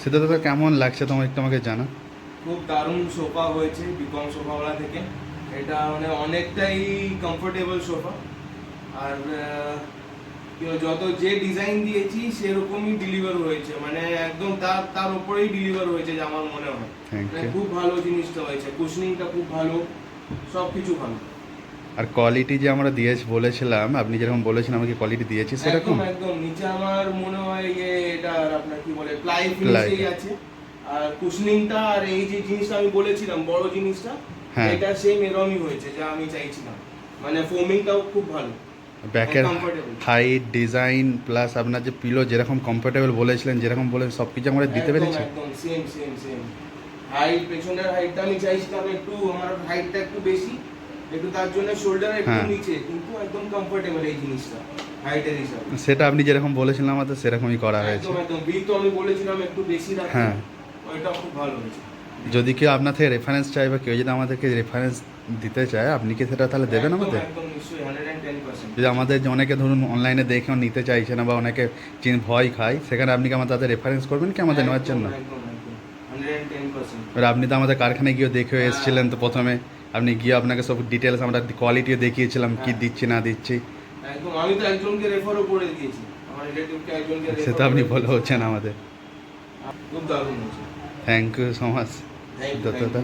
সেটা তো কেমন লাগছে তোমার একটু আমাকে জানা খুব দারুণ সোফা হয়েছে বিকম সোফাওয়ালা থেকে। এটা মানে অনেকটাই কমফোর্টেবল সোফা। আর যত যে ডিজাইন দিয়েছি সেরকমই ডেলিভার হয়েছে। মানে একদম তার তার উপরেই ডেলিভার হয়েছে যে আমার মনে হয়। মানে খুব ভালো জিনিসটা হয়েছে। কুশনিংটা খুব ভালো সব কিছু ভালো। আর কোয়ালিটি যে আমরা দিয়েছি বলেছিলাম আপনি যেরকম বলেছেন আমাকে কোয়ালিটি দিয়েছি সেরকম। একদম। একদম নিচে আমার মনে হয় যে এটা আপনার কি বলে প্লাই. ফিনিশই আছে। আর কুশনিংটা আর এই যে জিনিসটা আমি বলেছিলাম বড় জিনিসটা হ্যাঁ। এটা সেম এরকমই হয়েছে যা আমি চাইছিলাম। মানে ফোমিংটাও খুব ভালো ব্যাকের হাইট ডিজাইন প্লাস আপনার যে পিলো যেরকম কমফোর্টেবল বলেছিলেন যেরকম বলে সব কিছু আমরা দিতে পেরেছি। একদম সেম সেম সেম হাইট পেছনের হাইটটা আমি চাইছিলাম একটু আমার হাইটটা একটু বেশি। একটু তার জন্য শোল্ডার একটু হ্যাঁ। নিচে কিন্তু একদম কমফোর্টেবল এই জিনিসটা হাইটের হিসাবে। সেটা আপনি যেরকম বলেছিলেন আমাদের সেরকমই করা হয়েছে। একদম। একদম বিল তো আমি বলেছিলাম একটু বেশি রাখতে হ্যাঁ। ওইটা খুব ভালো হয়েছে। যদি কেউ আপনার থেকে রেফারেন্স চাই বা কেউ যদি আমাদেরকে রেফারেন্স দিতে চায় আপনি কি সেটা তাহলে দেবেন আমাদের? একদম নিশ্চয়ই 110% যদি আমাদের যে অনেকে ধরুন অনলাইনে দেখেও নিতে চাইছে না বা অনেকে চিন ভয় খায় সেখানে আপনি কি আমাদের তাদের রেফারেন্স করবেন কি আমাদের নেওয়ার জন্য? একদম, একদম, 110% এবার আপনি তো আমাদের কারখানায় গিয়ে দেখে এসেছিলেন তো প্রথমে। আপনি গিয়ে আপনাকে সব ডিটেলস আমরা কোয়ালিটিও দেখিয়েছিলাম কি দিচ্ছে দিচ্ছি না দিচ্ছি। একদম আমি তো একজনকে রেফারও করে দিয়েছি। আমার রিলেটিভকে একজনকে সেটা আপনি বলে। হচ্ছেন আমাদের। খুব দারুণ হচ্ছে। Thank you so much দত্তদা।